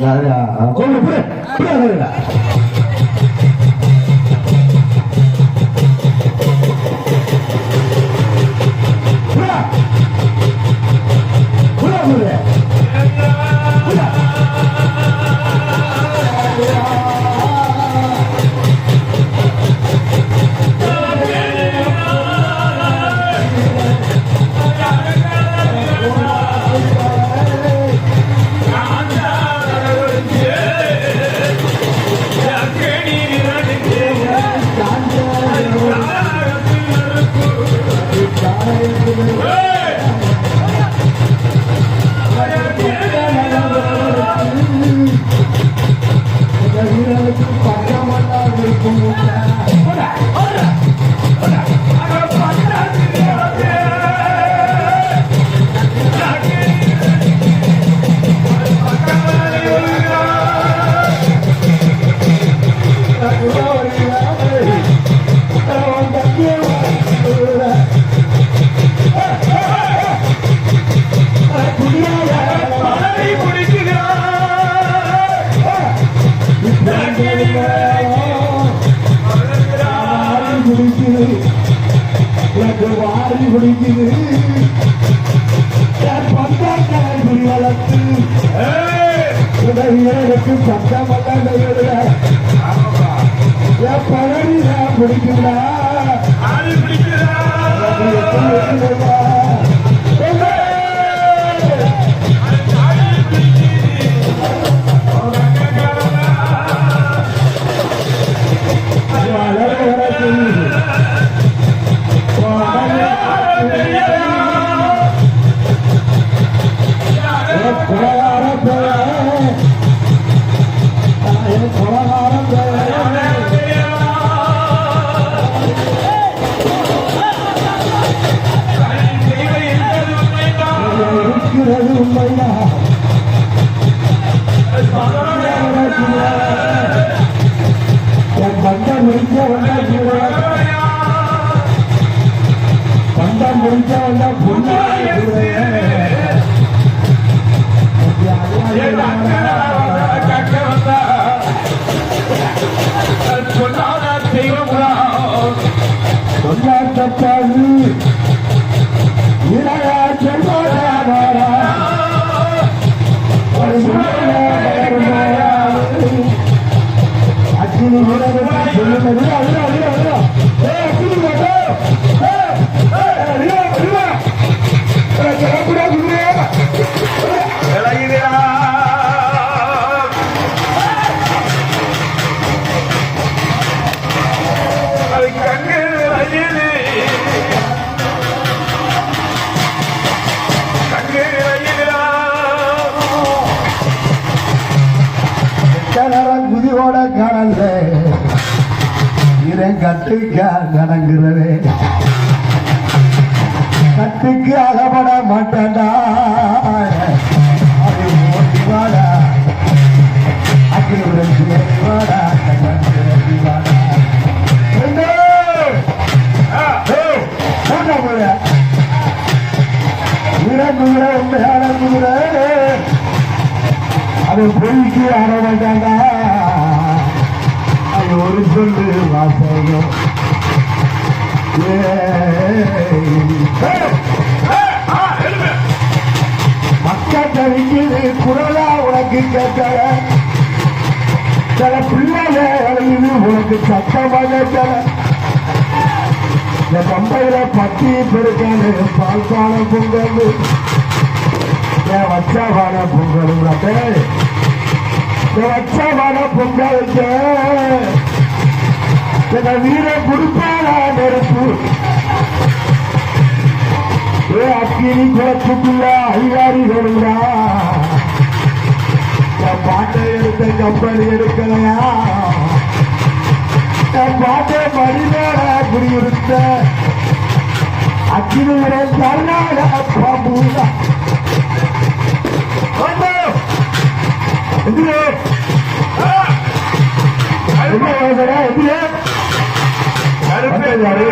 சொல்லு புரிய புரிய உதவியருக்கு சட்டமல்ல என் பழனி பிடிக்குதா? கட்டுக்க நடங்குறவே கட்டுக்கு அகப்பட மாட்டான்டா. அது பொய்க்கு வாடா அக்கினி சொல்லு வாசகம். மக்கள் தவிக்குது குரலா உனக்கு கேட்கல சில பிள்ளைங்க அழையுது உனக்கு சத்தமாக கேட்கல இந்த பம்பையில பத்தி பெருக்கானு பால் பொங்கல் என் வச்சாவான பொங்கல் உனக்கு என் வச்சாவான பொங்கலுக்கு என் வீர குடுப்பான நெருப்பு ஏ அக்கினி குளத்துக்குள்ள அதிகாரி வருகிறா என் பாட்டை எடுத்த கம்பெனி எடுக்கலையா? என் பாட்டை மணிமேட குடியிருத்த? அக்கினியோட கர்நாடக பாம்புதா எதிரே என்ன யோசனை எதிரே வந்தது யாரு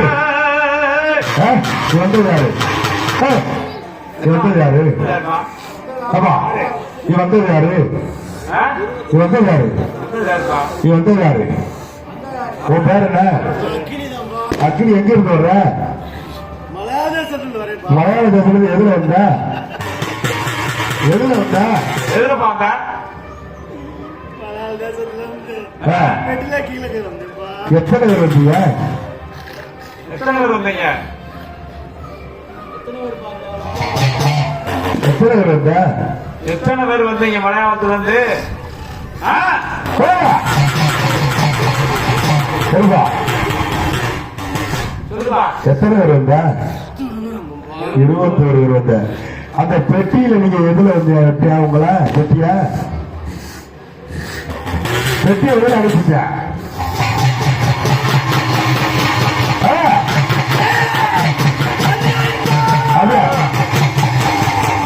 ஆ? வந்தது யாரு ஆ? வந்தது யாரு ஆமா நீ வந்தது யாரு உன் பேர் என்ன? அக்கினி எங்க இருந்து வர்ற? மலையாள தேசத்துல எதுல வந்த? எதுல வந்த? எதுல எத்தனை வந்தீங்க? எத்தனை பேர் வந்தீங்க? எத்தனை பேர் வந்த? எத்தனை பேர் வந்தீங்க மலையாளத்துல இருந்து. சொல்லுப்பா சொல்லுப்பா எத்தனை பேர் வந்த? இருபத்தோரு பேர் வந்த. அந்த பெட்டியில நீங்க எதுல வெட்டியா உங்களை? பெட்டியா? பெட்டி எதுல அனுப்பிச்ச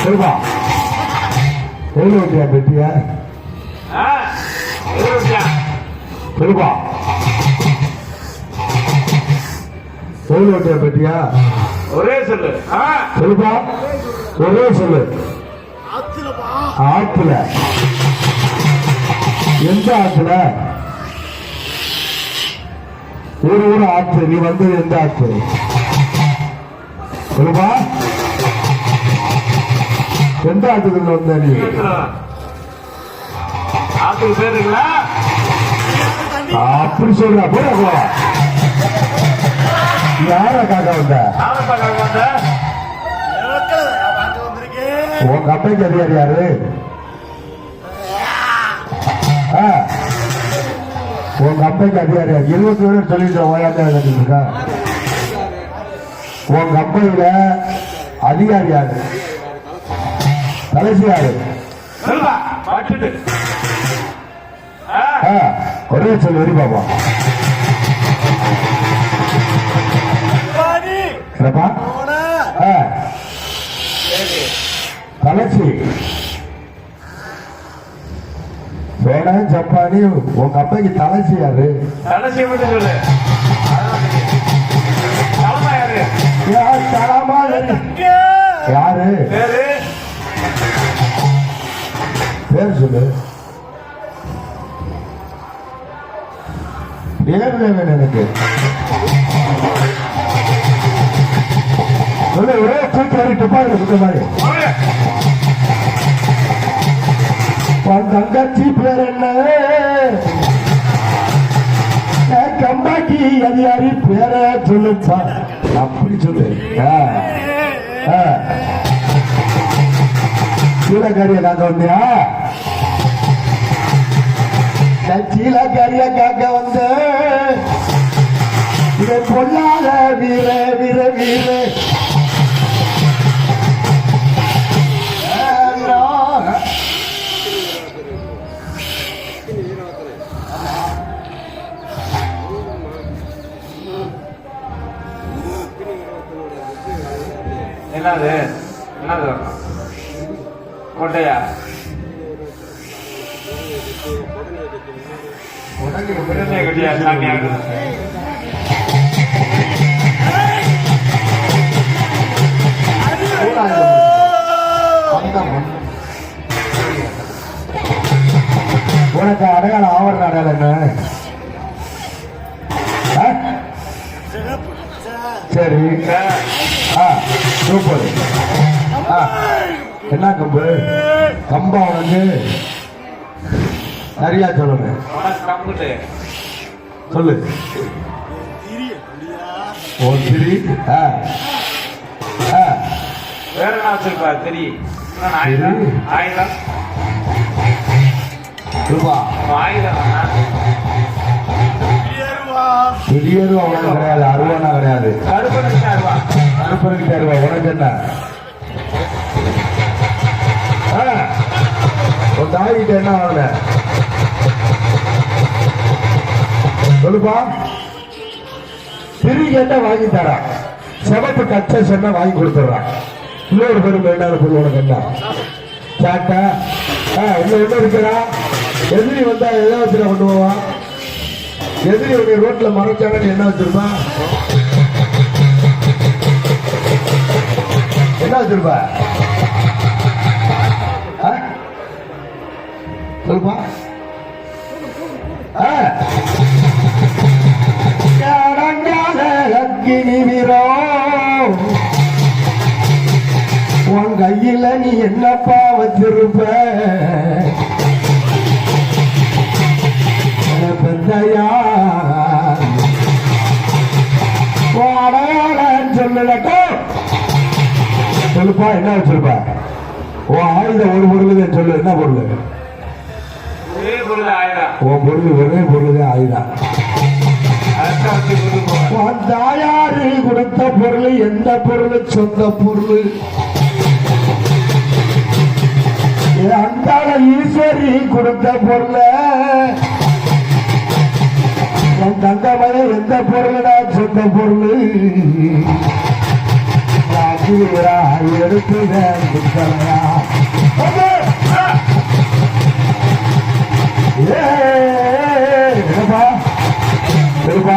சொல்லுப்பா. எதுல வந்தியா பெட்டியா? எதுல வந்தியா பெட்டியா? ஒரே சொல்லு. ஆ? சொல்லுப்பா. ஒரே சொல்லு. ஆத்துல. எந்த ஆத்துல? ஒரு ஒரு ஆத்து. நீ வந்தது எந்த ஆத்து? சொல்லுப்பா. எந்த ஆத்துக்கு வந்த நீ? அப்படி சொல்ற போட போட. யார காக்க வந்த? உன் கம்பெனிக்கு அதிகாரி யாரு? ஆ. உன் கம்பெனிக்கு அதிகாரி யாரு? இருபத்தி பேர் சொல்லிட்டு ஓயாம இருக்கா? உன் கம்பெனியில அதிகாரி யாரு? கடைசி யாரு சொல்லுப்பா பட்டுட்டு ஆ? ஆ, ஒரே பாடி என்னப்பா போனா. ஆ. கடைசி சோனா ஜப்பானி உன் கம்பெனிக்கு தலைச்சி யாரு? கடைசியை மட்டும் சொல்லு. தலைமை யாரு யார்? பேர் சொல்லு பேர் வேணும் எனக்கு. சொல்லு ஒரே தூக்கி வரி துப்பாக்கி சுத்த மாதிரி தங்கச்சி பேர் என்ன? கம்பாக்கி அதிகாரி பேர சொல்லுப்பா அப்படி சொல்லு. சீலக்காரிய காக்க வந்தியா சீலக்காரிய காக்க வந்த இதை பொல்லாத வீர வீர வீர. என்னது என்னது கொட்டையா? உனக்கு உடனே கட்டியா சாமியாடு உனக்கு அடையாள ஆவரண அடையாளம் என்ன? சார். சரி ஆ சூப்பர். ஆ. என்ன கம்பு கம்பா உனக்கு சரியா சொல்லுங்க சொல்லு. ஓ திரி. ஆ. ஆ. வேற என்ன வச்சிருப்பா? இன்னொன்னு ஆயுதம் திரி. ஆயுதம் ரூபா. ஆயுதம் திடீர்னு உனக்கு கிடையாது. அருவானா கிடையாது. கருப்பு நிமிஷம் ரூபா அனுப்பதுக்கு தருவா உனக்கு என்ன? தாவிட்டு என்ன ஆகல? சொல்லுப்பா. திரு கேட்டா வாங்கி தரா. சிவப்பு கச்ச சொன்னா வாங்கி கொடுத்துட்றான் இன்னொரு பேரும் என்ன பொருள் உனக்கு என்ன? சாட்டா ஆ இன்னும் என்ன இருக்கிறா எதிரி வந்தா எதை சில கொண்டு போவான் எதிரி உடைய ரோட்ல மறைச்சாங்க என்ன வச்சிருப்பான் என்ன வச்சிருப்பா? சொல்லுமா அக்கினி வீரோ? உன் கையில நீ என்னப்பா வச்சிருப்ப? அட சொல்லுப்பா என்ன வச்சிருப்ப? உன் ஆயுதம் ஒரு பொருள் சொல்லு என்ன பொருள்? உன் பொருள் ஒரே ஆயுதம் தாயாரு கொடுத்த பொருள் எந்த பொருள் சொந்த பொருள்? என் அந்தாள ஈஸ்வரி கொடுத்த பொருள் என் தங்கமய எந்த பொருளடா சொந்த பொருள்? ராஜீவரா என்னப்பா? சொல்லுப்பா.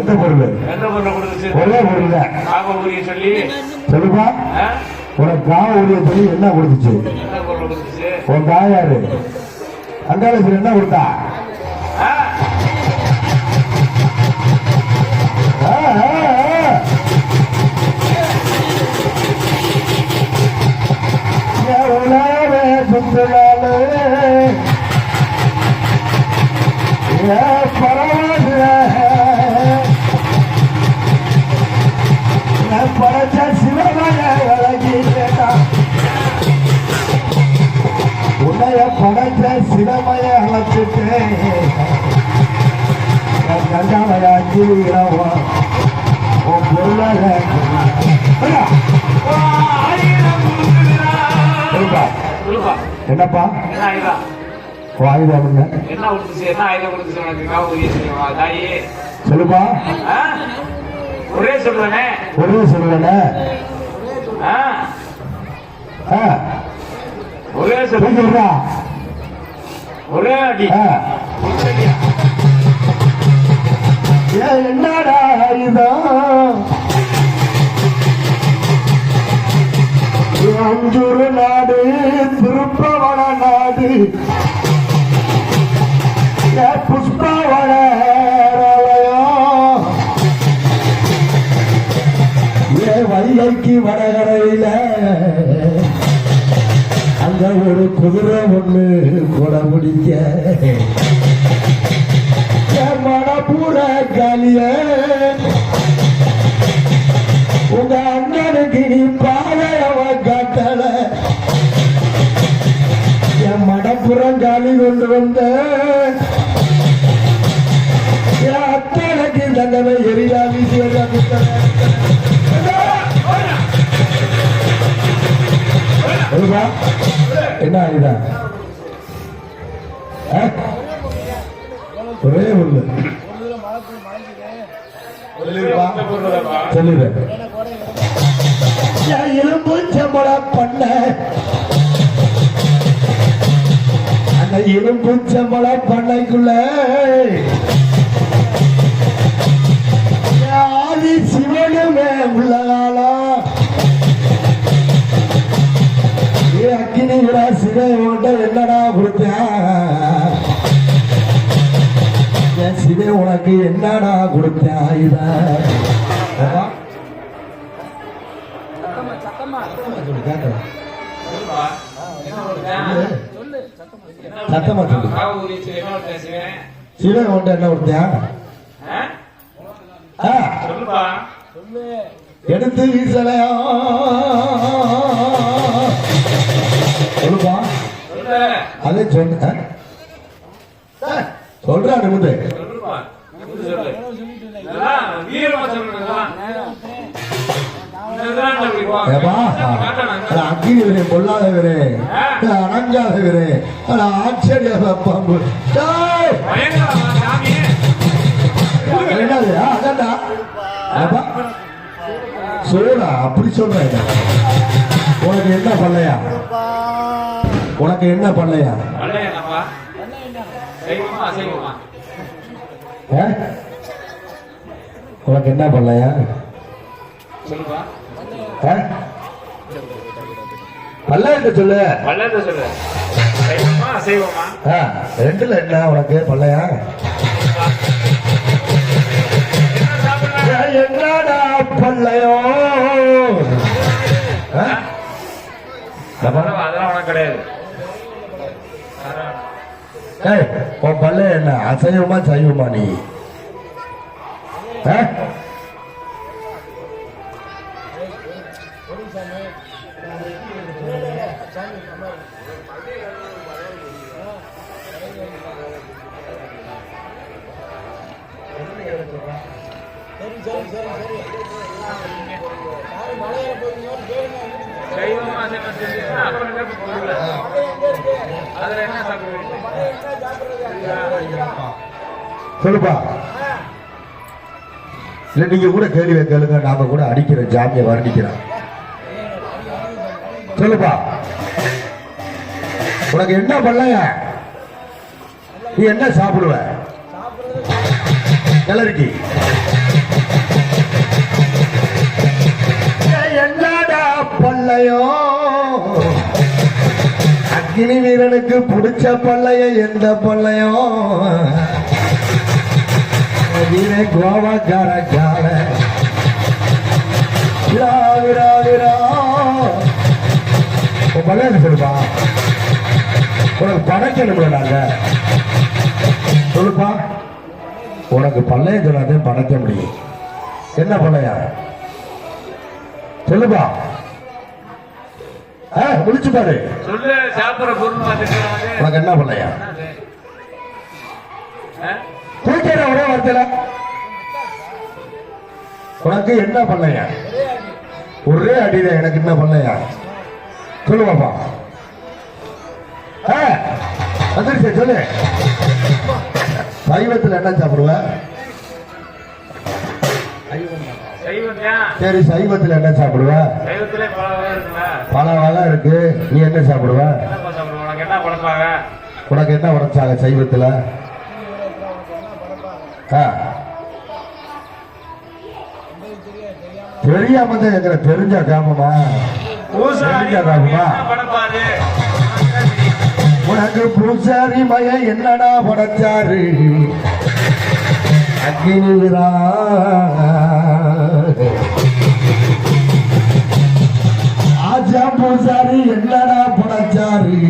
எந்த பொருள்? எந்த பொருளை கொடுத்துச்சு? ஒரே பொருள். தான் ஊரிய சொல்லி. சொல்லுப்பா? உனக்கு காவ சொல்லி என்ன கொடுத்துச்சு? உன் தாயாரு. அங்காளேஸ்வரர் என்ன கொடுத்தா? ஆயுதம் என்ன என்ன கொடுத்துச்சு என்ன ஆயுதம் கொடுத்துச்சு உனக்கு தாயி. சொல்லுப்பா? ஒரே சொல்லுவேனே ஒரே சொல்லுவேன ஒரே சொல்லு சொல்றா. ஒரே அடி. என்னடா ஆயுதம்? அஞ்சூறு நாடு திருப்பவன நாடு. ஏன் புஷ்பவன ஏ வைகைக்கு வடகரையில அங்க ஒரு குதிரை ஒண்ணு கூட முடிக்க சிவன்? சிவன் உன்ட்ட என்ன கொடுத்தேன்? எடுத்து வீசலையா? சொல்லுப்பா. சொல்லு அதே சொன்ன சொல்றா நிமிந்து. அக்கினி பொல்லாதவரே. அணங்காதவரே ஆச்சரிய பாம்பு. என்னது? அதான்டா. சொல்லுடா அப்படி சொல்றேன் உனக்கு என்ன பண்ணலையா உனக்கு என்ன பண்ணலையா ஆ? உனக்கு என்ன பண்ணலையா சொல்லுப்பா ஆ? பல்லாயிட்ட சொல்லு வல்லத சொல்லு? ரெண்டுல என்ன உனக்கு? சாப்பிடுறாங்க என்னடா ஆ? அதெல்லாம் உனக்கு கிடையாது. உன் பல்ல என்ன? அசைவமா சைவமா நீ? சொல்லுப்பா. இல்ல நீங்க கூட கேள்வி கேளுங்க. நாம கூட அடிக்கிற ஜாமியை வர்ணிக்கிறோம் சொல்லுப்பா. உனக்கு என்ன பண்ணலைய நீ என்ன சாப்பிடுவ? கிளறிக்கு. என்னடா பள்ளையோ அக்னி வீரனுக்கு பிடிச்ச பள்ளைய எந்த பள்ளையோ வீர கோவக்கார விரா உன் பல்லைய சொல்லுப்பா? உனக்கு படைக்கணும்ல சொல்லுப்பா. உனக்கு பல்லைய சொல்லாதே படைக்க முடியும். என்ன பல்லையா? சொல்லுப்பா. முடிச்சு பாரு. சொல்லு சாப்பிடுற பொருள் உனக்கு என்ன பல்லையா? என்னது? ஆ? வரத்தில ஒரே வார்த்தையில. உனக்கு என்ன பண்ணையா? ஒரே அடியில எனக்கு என்ன பண்ணையா? சொல்லு பாப்பா. ஆ, வந்துருச்சு சொல்லு. சைவத்தில் என்ன சாப்பிடுவ? சரி சைவத்தில் என்ன சாப்பிடுவ? சைவத்திலே பல வகை இருக்கு. நீ என்ன சாப்பிடுவ? உனக்கு என்ன உடச்சாங்க உனக்கு சைவத்துல? தெரியாம தான் எங்களை தெரிஞ்ச காமமா தெரிஞ்ச காமமா உனக்கு பூசாரி மய என்னடா படைச்சாரு அக்னி விரா. ஆஜா பூசாரி என்னடா படைச்சாரு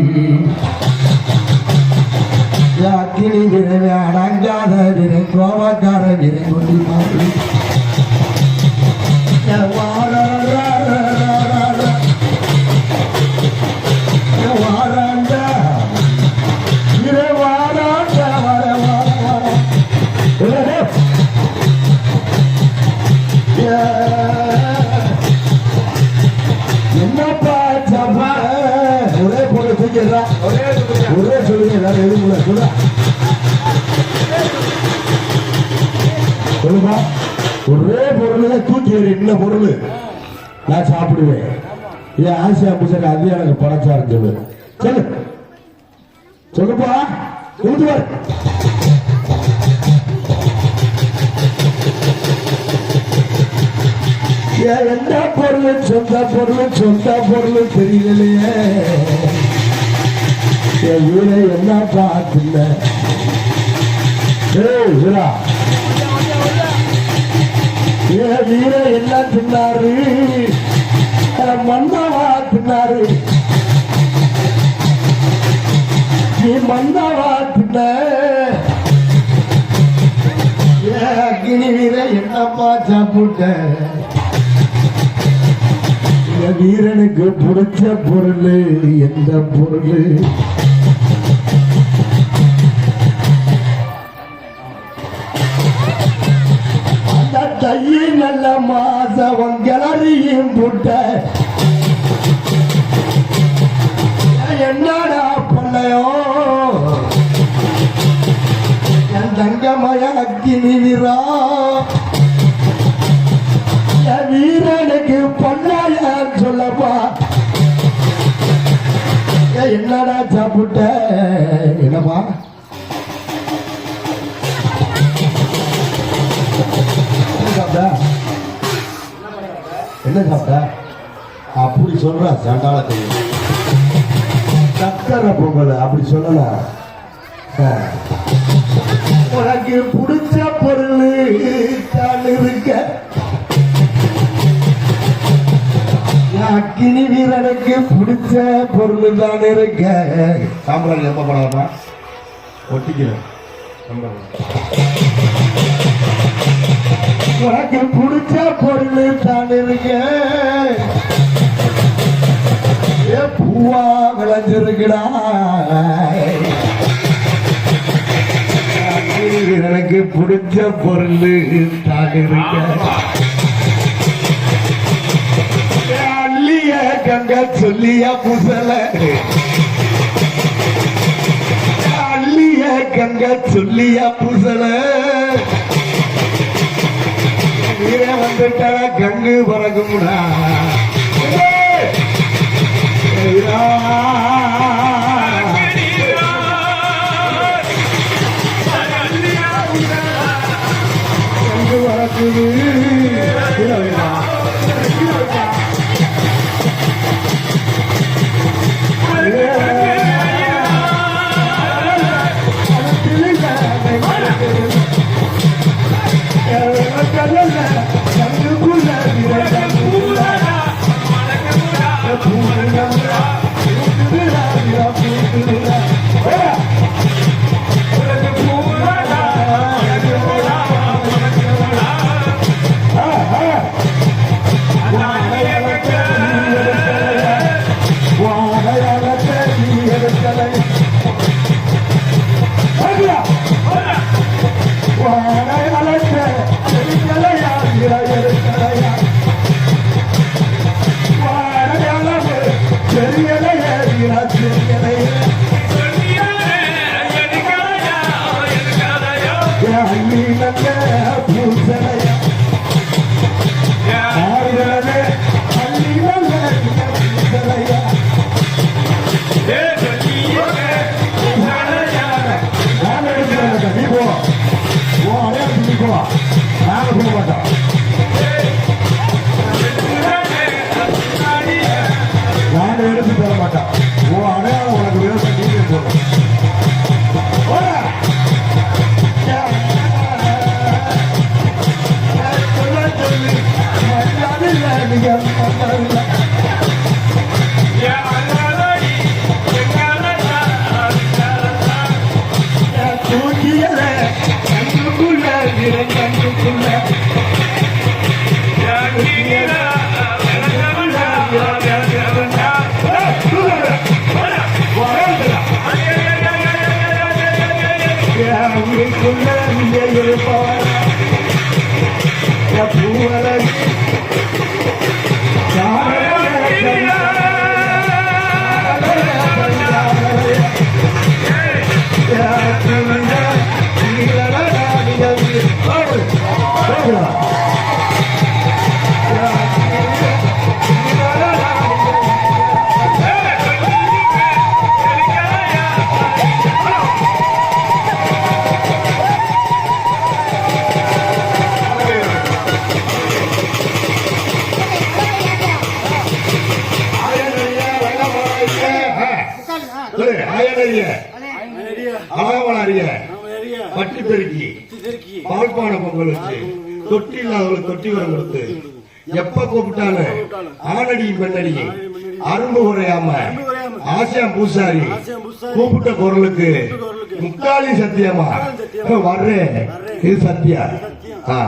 அக்கினி விரைவே அடங்காத விரை கோபக்கார விரை கொண்டு சொல்லுங்க எதுவும் சொல்லு சொல்ல. சொல்லுமா? ஒரே பொருள் தூக்கி என்ன பொருள். நான் சாப்பிடுவேன். ஏன் ஆசியா புசரி அது எனக்கு படைச்சாரு சொல்லு. சொல்லு. சொல்லுப்பா. எழுதுவார் ஏன் என்ன பொருள் சொந்த பொருள் சொந்த பொருள் தெரியலையே. என் வீரை என்ன பார்த்துல ஏய் வீரா. வீர என்ன தின்னாரு அட மன்னவா தின்னாரு நீ மன்னவா தின்ன ஏ அக்னி வீர என்னப்பா சாப்பிட்ட? என் வீரனுக்கு பிடிச்ச பொருள் எந்த பொருள்? ராசவன் கிளறியும் புட்ட. என்னடா பண்ணையோ? என் தங்கமய அக்கினி வீரா. என் வீரனுக்கு பண்ணாய சொல்லப்பா. என்னடா சாப்பிட்ட? என்னப்பா? என்ன சாப்பிட்ட அப்படி சொல்ற சண்டால தெரியும் சக்கரை பொங்கல் அப்படி சொல்லல? உனக்கு பிடிச்ச பொருள் தான் இருக்க. அக்கினி வீரனுக்கு பிடிச்ச பொருள் தான் இருக்க. சாம்பிராணி எப்ப படம்னா ஒட்டிக்கிறேன். உனக்கு பிடிச்ச பொருள் விளைஞ்சிருக்கடா எனக்கு பிடிச்ச பொருள் தான் இருக்க அள்ளிய கங்க சொல்லிய புசல அள்ளிய கங்க சொல்லிய புசல வீர வந்துட்டா கங்கு பறக்கும்டா கங்கு இல்லை, பெண்ணடி அரும்பு குறையாம ஆசியம் பூசாரி கூப்பிட்ட குரலுக்கு முக்காலி சத்தியமா? வர்றேன். இது சத்தியா? ஆ.